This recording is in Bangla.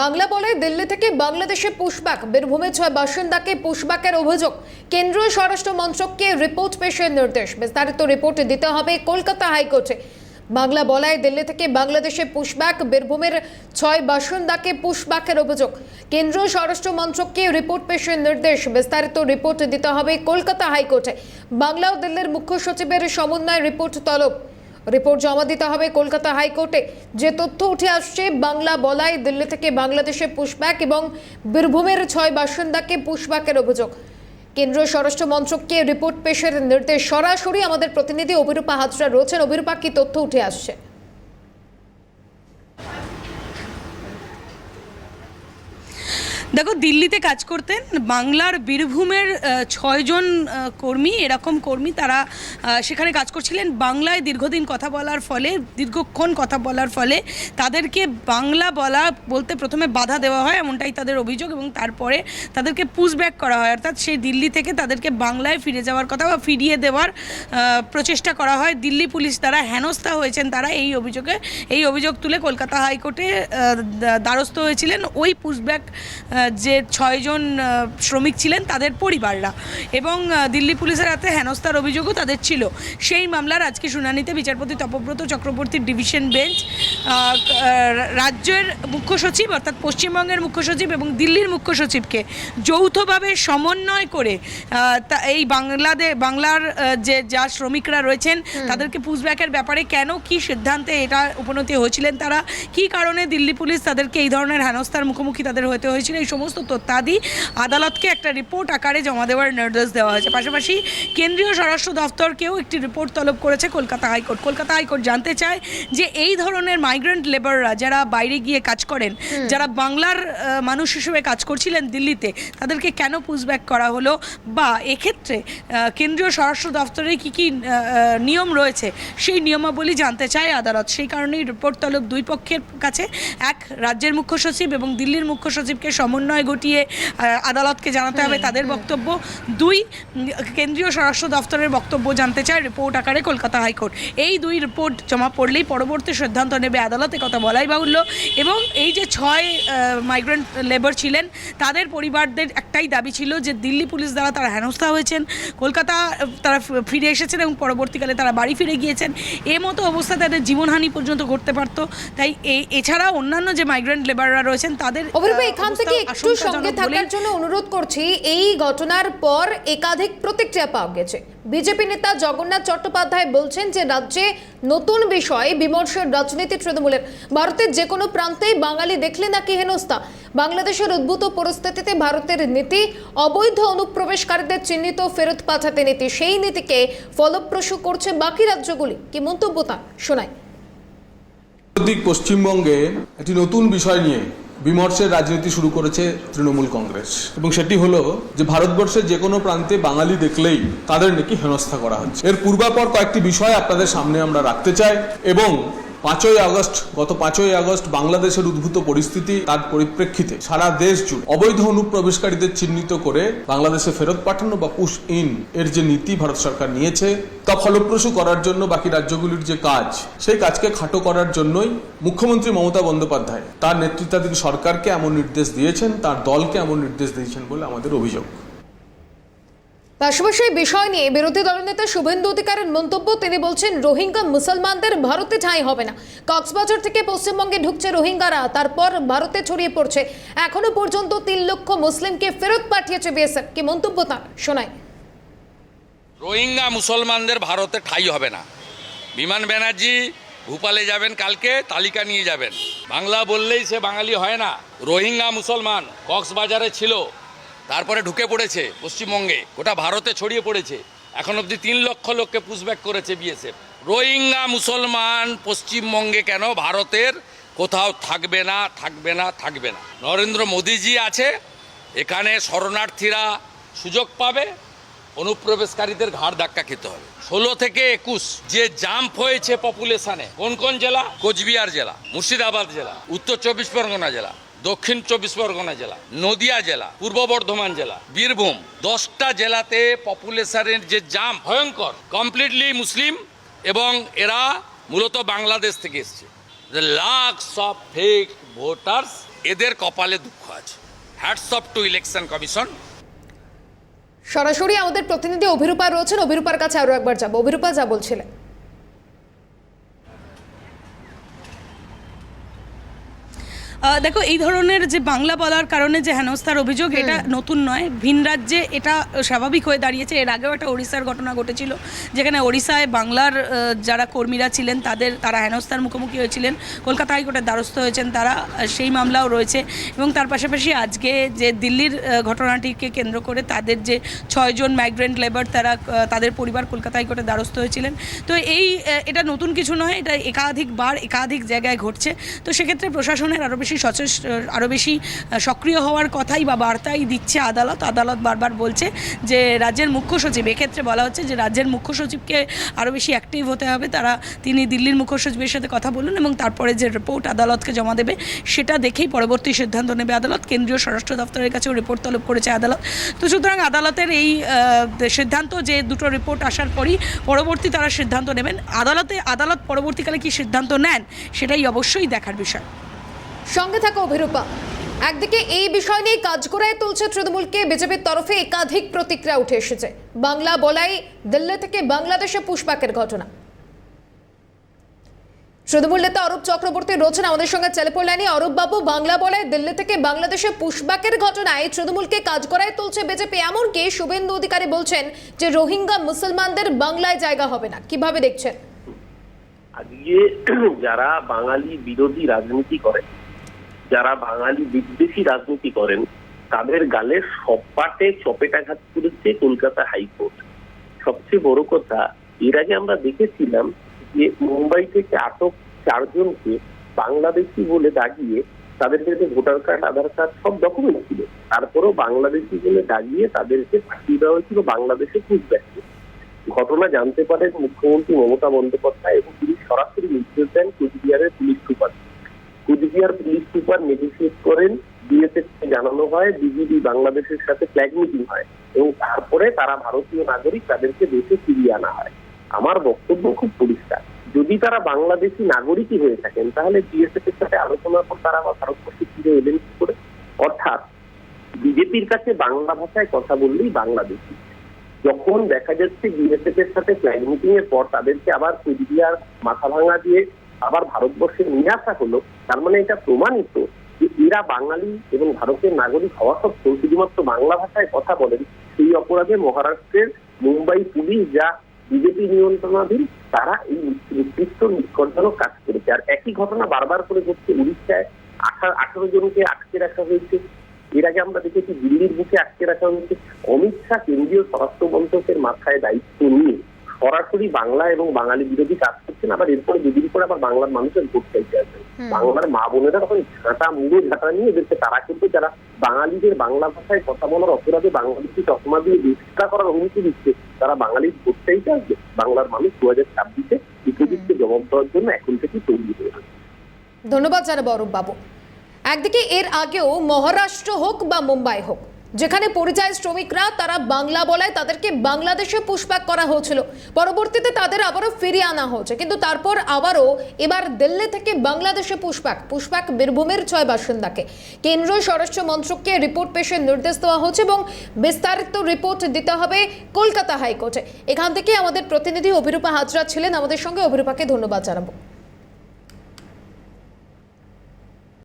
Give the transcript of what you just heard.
বাংলা বলে দিল্লি থেকে বাংলাদেশে পুশব্যাক বীরভূমে ছয় বাসিন্দাকে পুশব্যাকের অভিযোগ। কেন্দ্রীয় স্বরাষ্ট্র মন্ত্রককে রিপোর্ট পেশের নির্দেশ। বিস্তারিত রিপোর্ট দিতে হবে কলকাতা হাইকোর্টে। বাংলা বলায় দিল্লি থেকে বাংলাদেশে পুশব্যাক বীরভূমের ছয় বাসিন্দাকে পুশব্যাকের অভিযোগ। কেন্দ্রীয় স্বরাষ্ট্র মন্ত্রককে রিপোর্ট পেশের নির্দেশ। বিস্তারিত রিপোর্ট দিতে হবে কলকাতা হাইকোর্টে। বাংলা ও দিল্লির মুখ্য সচিবের সমন্বয় রিপোর্ট তলব। রিপোর্ট জমা দিতে হবে কলকাতা হাইকোর্টে। যে তথ্য উঠে আসছে, বাংলা বলায় দিল্লি থেকে বাংলাদেশে পুষব্যাক এবং বীরভূমের ছয় বাসিন্দাকে পুষব্যাকের অভিযোগ। কেন্দ্রীয় স্বরাষ্ট্র মন্ত্রককে রিপোর্ট পেশের নির্দেশ। সরাসরি আমাদের প্রতিনিধি অভিরূপা হাজরা রয়েছেন। অভিরূপা, কি তথ্য উঠে আসছে? দেখো, দিল্লিতে কাজ করতেন, বাংলার বীরভূমের ছয়জন কর্মী, এরকম কর্মী তারা সেখানে কাজ করছিলেন। বাংলায় দীর্ঘদিন কথা বলার ফলে, দীর্ঘক্ষণ কথা বলার ফলে তাদেরকে বাংলা বলা বলতে প্রথমে বাধা দেওয়া হয়, এমনটাই তাদের অভিযোগ এবং তারপরে তাদেরকে পুশব্যাক করা হয়। অর্থাৎ সেই দিল্লি থেকে তাদেরকে বাংলায় ফিরে যাওয়ার কথা বা ফিরিয়ে দেওয়ার প্রচেষ্টা করা হয়। দিল্লি পুলিশ তারা হেনস্থা হয়েছেন তারা এই অভিযোগে। এই অভিযোগ তুলে কলকাতা হাইকোর্টে দ্বারস্থ হয়েছিলেন। ওই পুশব্যাক যে ছয়জন শ্রমিক ছিলেন তাদের পরিবাররা এবং দিল্লি পুলিশের হাতে হেনস্থার অভিযোগও তাদের ছিল। সেই মামলার আজকে শুনানিতে বিচারপতি তপব্রত চক্রবর্তীর ডিভিশন বেঞ্চ রাজ্যের মুখ্য সচিব অর্থাৎ পশ্চিমবঙ্গের মুখ্য সচিব এবং দিল্লির মুখ্য সচিবকে যৌথভাবে সমন্বয় করে এই বাংলাদেশ বাংলার যে যা শ্রমিকরা রয়েছেন তাদেরকে পুশব্যাকের ব্যাপারে কেন কি সিদ্ধান্তে এটা উপনীত হয়েছিলেন তারা কি কারণে দিল্লি পুলিশ তাদেরকে এই ধরনের হেনস্থার মুখোমুখি তাদের হতে হয়েছিল এই সমস্ত তথ্যাদি আদালতকে একটা রিপোর্ট আকারে জমা দেওয়ার নির্দেশ দেওয়া হয়েছে। পাশাপাশি কেন্দ্রীয় স্বরাষ্ট্র দফতরকেও একটি রিপোর্ট তলব করেছে কলকাতা হাইকোর্ট। কলকাতা হাইকোর্ট জানতে চায় যে এই ধরনের মাইগ্রেন্ট লেবাররা যারা বাইরে গিয়ে কাজ করেন যারা বাংলার মানুষ হিসেবে কাজ করছিলেন দিল্লিতে তাদেরকে কেন পুশব্যাক করা হলো? বা এক্ষেত্রে কেন্দ্রীয় স্বরাষ্ট্র দফতরে কি কি নিয়ম রয়েছে? সেই নিয়মাবলী জানতে চায় আদালত। সেই কারণেই রিপোর্ট তলব দুই পক্ষের কাছে এক রাজ্যের মুখ্য সচিব এবং দিল্লির মুখ্য সচিবকে সমন্বয় ঘটিয়ে আদালতকে জানাতে হবে তাদের বক্তব্য। দুই কেন্দ্রীয় স্বরাষ্ট্র দফতরের বক্তব্য জানতে চায় রিপোর্ট আকারে কলকাতা হাইকোর্ট। এই দুই রিপোর্ট জমা পড়লেই পরবর্তী সিদ্ধান্ত নেবে আদালতে কথা বলাই বাহুল্য। এবং এই যে ছয় মাইগ্রেন্ট লেবার ছিলেন তাদের পরিবারদের একটাই দাবি ছিল যে দিল্লি পুলিশ দ্বারা তারা হেনস্থা হয়েছেন। কলকাতা তারা ফিরে এসেছেন এবং পরবর্তীকালে তারা বাড়ি ফিরে গিয়েছেন। এ মতো অবস্থা তাদের জীবনহানি পর্যন্ত ঘটতে পারতো। তাই এছাড়া অন্যান্য যে মাইগ্রেন্ট লেবাররা রয়েছেন তাদের এখান থেকে একটু সঙ্গে থাকার জন্য অনুরোধ করছি এই ঘটনার পর একাধিক প্রতিক্রিয়া পাওয়া গেছে। বিজেপি নেতা জগন্নাথ চট্টোপাধ্যায় বলছেন যে রাজ্যে নতুন বিষয়ে বিমর্ষের রাজনীতি তৃণমূলের। ভারতের যে কোনো প্রান্তেই বাঙালি দেখলে নাকি হেনস্থা। বাংলাদেশের উদ্ভূত পরিস্থিতিতে ভারতের নীতি অবৈধ অনুপ্রবেশকারীদের চিহ্নিত ফেরত পাঠাতে নীতি সেই নীতিকে ফলপ্রসূ করছে বাকি রাজ্যগুলি। কি মন্তব্য তা শোনায় পশ্চিমবঙ্গে একটি নতুন বিষয় নিয়ে বিমর্ষের রাজনীতি শুরু করেছে তৃণমূল কংগ্রেস। এবং সেটি হলো যে ভারতবর্ষের যে কোনো প্রান্তে বাঙালি দেখলেই তাদের নাকি হেনস্থা করা হচ্ছে। এর পূর্বাপর কয়েকটি বিষয় আপনাদের সামনে আমরা রাখতে চাই এবং পাঁচই আগস্ট, গত পাঁচই আগস্ট বাংলাদেশের উদ্ভূত পরিস্থিতি তার পরিপ্রেক্ষিতে সারা দেশ জুড়ে অবৈধ অনুপ্রবেশকারীদের চিহ্নিত করে বাংলাদেশে ফেরত পাঠানো বা পুশ ইন এর যে নীতি ভারত সরকার নিয়েছে, তা ফলপ্রসূ করার জন্য বাকি রাজ্যগুলির যে কাজ, সেই কাজকে খাটো করার জন্যই মুখ্যমন্ত্রী মমতা বন্দ্যোপাধ্যায় তার নেতৃত্বাধীন সরকারকে এমন নির্দেশ দিয়েছেন, তার দলকে এমন নির্দেশ দিয়েছেন বলে আমাদের অভিযোগ। পাশাপাশি বিষয় নিয়ে বিরোধী দলনেতা শুভেন্দু অধিকারের মন্তব্য, তিনি বলছেন, রোহিঙ্গা মুসলমানদের ভারতে ঠাঁই হবে না। কক্সবাজার থেকে পশ্চিমবঙ্গে ঢুকছে রোহিঙ্গারা, তারপর ভারতে ছড়িয়ে পড়ছে। এখনও পর্যন্ত তিন লক্ষ মুসলিমকে ফেরত পাঠিয়েছে বিএসএফ। কি মন্তব্য তার? শোনায় রোহিঙ্গা মুসলমানদের ভারতে ঠাই হবে না। বিমান ব্যানার্জি, ভূপালে যাবেন কালকে, তালিকা নিয়ে যাবেন। বাংলা বললেই সে বাঙালি হয় না। রোহিঙ্গা মুসলমান কক্সবাজারে ছিল। তারপরে ঢুকে পড়েছে পশ্চিমবঙ্গে। গোটা ভারতে ছড়িয়ে পড়েছে। এখন অবধি তিন লক্ষ লোককে পুশব্যাক করেছে বিএসএফ রোহিঙ্গা মুসলমান পশ্চিমবঙ্গে কেন ভারতের? কোথাও থাকবে না থাকবে না থাকবে না। নরেন্দ্র মোদীজি আছে, এখানে শরণার্থীরা সুযোগ পাবে, অনুপ্রবেশকারীদের ঘাড় ধাক্কা খেতে হবে। ষোলো থেকে একুশ, যে জাম্প হয়েছে পপুলেশনে কোন কোন জেলা? কোচবিহার জেলা, মুর্শিদাবাদ জেলা, উত্তর চব্বিশ পরগনা জেলা। দক্ষিণ চব্বিশ পরগনা জেলা, নদিয়া জেলা, পূর্ব বর্ধমান জেলা, বীরভূম। দশটা জেলাতে পপুলেশনের যে জাম ভয়ঙ্কর কমপ্লিটলি মুসলিম এবং এরা মূলত বাংলাদেশ থেকে এসছে। লাখস অফ ফেক ভোটার্স এদের কপালে দুঃখ আছে। Hats off to election commission সরাসরি আমাদের প্রতিনিধি অভিরূপা রয়েছেন। অভিরূপার কাছে আরও একবার যাব। অভিরূপা যা বলছিলেন। দেখো এই ধরনের যে বাংলা বলার কারণে যে হেনস্থার অভিযোগ এটা নতুন নয়। ভিন রাজ্যে এটা স্বাভাবিক হয়ে দাঁড়িয়েছে। এর আগেও একটা ওড়িশার ঘটনা ঘটেছিল যেখানে ওড়িশায় বাংলার যারা কর্মীরা ছিলেন তাদের তারা হেনস্থার মুখোমুখি হয়েছিলেন। কলকাতা হাইকোর্টের দ্বারস্থ হয়েছেন তারা সেই মামলাও রয়েছে। এবং তার পাশাপাশি আজকে যে দিল্লির ঘটনাটিকে কেন্দ্র করে তাদের যে ছয়জন মাইগ্রেন্ট লেবার তারা তাদের পরিবার কলকাতা হাইকোর্টের দ্বারস্থ হয়েছিলেন। তো এই এটা নতুন কিছু নয় এটা একাধিকবার একাধিক জায়গায় ঘটছে। তো সেক্ষেত্রে প্রশাসনের আরও বেশি সচেষ্ট আরও বেশি সক্রিয় হওয়ার কথাই বা বার্তাই দিচ্ছে আদালত। আদালত বারবার বলছে যে রাজ্যের মুখ্য সচিব, এক্ষেত্রে বলা হচ্ছে যে রাজ্যের মুখ্য সচিবকে আরও বেশি অ্যাক্টিভ হতে হবে। তারা, তিনি দিল্লির মুখ্য সচিবের সাথে কথা বলুন এবং তারপরে যে রিপোর্ট আদালতকে জমা দেবে, সেটা দেখেই পরবর্তী সিদ্ধান্ত নেবে আদালত। কেন্দ্রীয় স্বরাষ্ট্র দপ্তরের কাছেও রিপোর্ট তলব করেছে আদালত। তো সুতরাং আদালতের এই সিদ্ধান্ত যে দুটো রিপোর্ট আসার পরই পরবর্তী তারা সিদ্ধান্ত নেবেন। আদালতে, আদালত পরবর্তীকালে কি সিদ্ধান্ত নেন, সেটাই অবশ্যই দেখার বিষয়। সঙ্গে থাকা অভিরূপা। একদিকে এই বিষয় নিয়ে কাজ করায় তুলছে তৃণমূলকে বিজেপির তরফে একাধিক প্রতিক্রিয়া উঠে এসেছে। বাংলা বলাই দিল্লি থেকে বাংলাদেশে পুষ্পাকের ঘটনা। তৃণমূল নেতা অরূপ চক্রবর্তী রয়েছেন আমাদের সঙ্গে টেলিফোন লাইনে। অরূপ বাবু, বাংলা বলায় দিল্লি থেকে বাংলাদেশে পুষ্পাকের ঘটনায় তৃণমূলকে কাজ করায় তুলছে বিজেপি। এমনকি শুভেন্দু অধিকারী বলছেন যে রোহিঙ্গা মুসলমানদের বাংলায় জায়গা হবে না। কীভাবে দেখছেন? আজকে যারা বাঙালি বিরোধী রাজনীতি করেন যারা বাঙালি বিদ্বেষী রাজনীতি করেন, তাদের গালে সপাটে চপেটাঘাত করেছে কলকাতা হাইকোর্ট। সবচেয়ে বড় কথা, এর আগে আমরা দেখেছিলাম যে মুম্বাই থেকে আটক চারজনকে বাংলাদেশি বলে দাগিয়ে তাদের কাছে ভোটার কার্ড, আধার কার্ড সব ডকুমেন্ট ছিল। তারপরেও বাংলাদেশি বলে দাগিয়ে তাদেরকে পাঠিয়ে দেওয়া হয়েছিল, বাংলাদেশে কুচব্যাকে ঘটনা জানতে পারেন মুখ্যমন্ত্রী মমতা বন্দ্যোপাধ্যায় এবং তিনি সরাসরি নির্দেশ দেন কুচবিহারের police super Coochbehar police super negotiate করেন বিএসএফ কে জানানো হয় বিজিবি বাংলাদেশের সাথে ফ্ল্যাগ মিটিং হয় এবং তারপরে তারা ভারতীয় নাগরিক তাদেরকে দেশে ফিরিয়ে আনা হয়। আমার বক্তব্য খুব পরিষ্কার। যদি তারা বাংলাদেশি নাগরিকই হয়ে থাকেন, তাহলে বিএসএফ এর সাথে আলোচনার পর তারা আবার ভারতবর্ষে ফিরে এলেন কি করে? অর্থাৎ বিজেপির কাছে বাংলা ভাষায় কথা বললেই বাংলাদেশি। যখন দেখা যাচ্ছে বিএসএফ এর সাথে ফ্ল্যাগ মিটিং এর পর তাদেরকে আবার কুচবিহার মাথা ভাঙা দিয়ে আবার ভারতবর্ষে নিয়ে আসা হলো, তার মানে এটা প্রমাণিত যে এরা বাঙালি এবং ভারতের নাগরিক হওয়া সত্ত্বেও শুধুমাত্র বাংলা ভাষায় কথা বলেন, সেই অপরাধে মহারাষ্ট্রের মুম্বাই পুলিশ যা বিজেপি নিয়ন্ত্রণাধীন, তারা এই নির্দিষ্ট নিষ্কর্ষজনক কাজ করেছে। আর একই ঘটনা বারবার করে ঘটছে উড়িষ্যায়, আঠারো আঠারো জনকে আটকে রাখা হয়েছে। এর আগে আমরা দেখেছি দিল্লির বুকে আটকে রাখা হয়েছে। অমিত শাহ কেন্দ্রীয় স্বরাষ্ট্র মন্ত্রকের মাথায় দায়িত্ব নিয়ে সরাসরি বাংলা এবং বাঙালি বিরোধী কাজ করছেন আবার এরপরে দুদিন পরে আবার বাংলার মানুষের ভোট চাইতে আসেন বাংলার মা বোনেরা তখন ঝাঁটা মুড়ো ঝাঁটা নিয়ে এদেরকে তারা কিন্তু যারা বাঙালিদের বাংলা ভাষায় কথা বলার অপরাধে বাংলাদেশি চশমা দিয়ে বিস্তার করার হুমকি দিচ্ছে তারা বাঙালির ভোট চাইতে আসবে। বাংলার মানুষ দু হাজার ছাব্বিশে বিপরীতকে জবাব দেওয়ার জন্য এখন থেকে তৈরি হয়ে। ধন্যবাদ জানাব অরূপ বাবু একদিকে এর আগেও মহারাষ্ট্র হোক বা মুম্বাই হোক যেখানে পরিযায়ী শ্রমিকরা, তারা বাংলা বলায় তাদেরকে বাংলাদেশে পুষ্পাক করা হয়েছিল। পরবর্তীতে তাদের আবারও ফিরিয়ে আনা হয়েছে। কিন্তু তারপর আবারও এবার দিল্লি থেকে বাংলাদেশে পুষ্পাক পুষ্পাক বীরভূমের ছয় বাসিন্দাকে। কেন্দ্রীয় স্বরাষ্ট্র মন্ত্রককে রিপোর্ট পেশের নির্দেশ দেওয়া হচ্ছে এবং বিস্তারিত রিপোর্ট দিতে হবে কলকাতা হাইকোর্টে। এখান থেকে আমাদের প্রতিনিধি অভিরূপা হাজরা ছিলেন। আমাদের সঙ্গে অভিরূপাকে ধন্যবাদ জানাব।